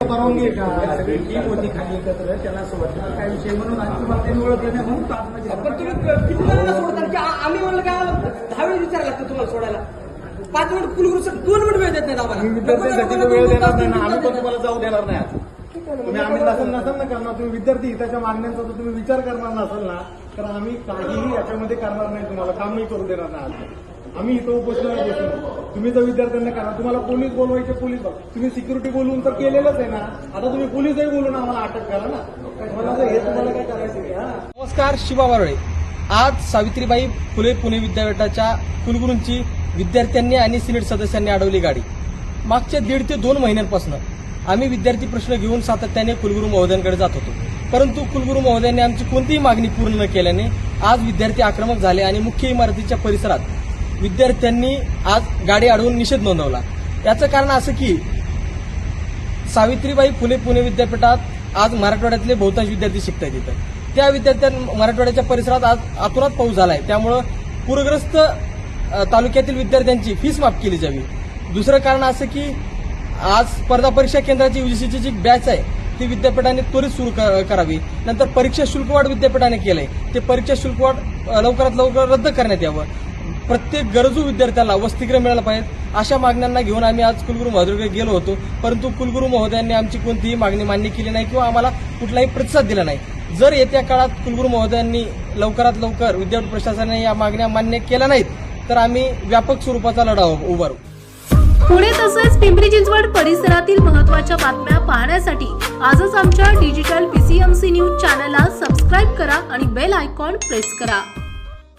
परवानगी टीम होती खाली एकत्र त्याला असं वाटतं काय विषय? म्हणून आणि तुम्हाला त्यांनी ओळखलं नाही म्हणून पण तुम्ही किती जणांना सोडता? की आ- आम्ही म्हणलं काय दहा वेळेस लागतं तुम्हाला सोडायला. पाच मिनिट कुलगुरू सर दोन मिनिट वेळ देत नाही आम्हाला. आम्ही विद्यार्थ्यांसाठी तो वेळ देणार नाही ना. आम्ही पण तुम्हाला जाऊ देणार नाही आज. तुम्ही आम्ही नसेल नसेल ना करणार. तुम्ही विद्यार्थी हिताच्या मागण्यांचा जर तुम्ही विचार करणार नसाल ना. तर आम्ही काहीही याच्यामध्ये करणार नाही तुम्हाला. कामही करू देणार नाही आज. आम्ही इथं उपोषणाला बसलो तुम्ही जर विद्यार्थ्यांना करा तुम्हाला पोलीस बोलवायचे पोलीस बघ. तुम्ही सिक्युरिटी बोलवून तर केलेलंच आहे ना. आता तुम्ही पोलीसही बोलून आम्हाला अटक करा ना. हे तुम्हाला काय करायचं हा? नमस्कार शिवा बारोळे आज सावित्रीबाई फुले पुणे विद्यापीठाच्या कुलगुरूंची विद्यार्थ्यांनी आणि सिनेट सदस्यांनी अडवली गाडी. मागच्या दीड ते दोन महिन्यांपासून आम्ही विद्यार्थी प्रश्न घेऊन सातत्याने कुलगुरू महोदयांकडे जात होतो. परंतु कुलगुरू महोदयांनी आमची कोणतीही मागणी पूर्ण न केल्याने आज विद्यार्थी आक्रमक झाले आणि मुख्य इमारतीच्या परिसरात विद्यार्थ्यांनी आज गाडी अडवून निषेध नोंदवला. याचं कारण असं की सावित्रीबाई फुले पुणे विद्यापीठात आज मराठवाड्यातले बहुतांश विद्यार्थी शिकतात तिथं त्या विद्यार्थ्यां मराठवाड्याच्या परिसरात आज आतुरात पाऊस झालाय. त्यामुळं पूरग्रस्त तालुक्यातील विद्यार्थ्यांची फीस माफ केली जावी. दुसरं कारण असं की आज स्पर्धा परीक्षा केंद्राची युजीसीची जी बॅच आहे ती विद्यापीठाने त्वरित सुरू क- करावी. नंतर परीक्षा शुल्क वाढ विद्यापीठाने केलंय. ते परीक्षा शुल्क वाढ लवकरात लवकर रद्द करण्यात यावं. प्रत्येक गरजू विद्यार्थ्याला वसतिगृह मिळालं पाहिजे. अशा मागण्यांना घेऊन आम्ही आज कुलगुरू महोदयाकडे गेलो होतो. परंतु कुलगुरू महोदयांनी आमची कोणतीही मागणी मान्य केली नाही किंवा आम्हाला कुठलाही प्रतिसाद दिला नाही. जर येत्या काळात कुलगुरू महोदयांनी लवकरात लवकर विद्यापीठ प्रशासनाने या मागण्या मान्य केल्या नाहीत तर आम्ही व्यापक स्वरूपाचा लढा उभारू. पुणे तसेच पिंपरी चिंचवड परिसरातील महत्त्वाच्या बातम्या पाहण्यासाठी आजच आमच्या डिजिटल पीसीएमसी न्यूज चॅनलला सबस्क्राईब करा आणि बेल आयकॉन प्रेस करा.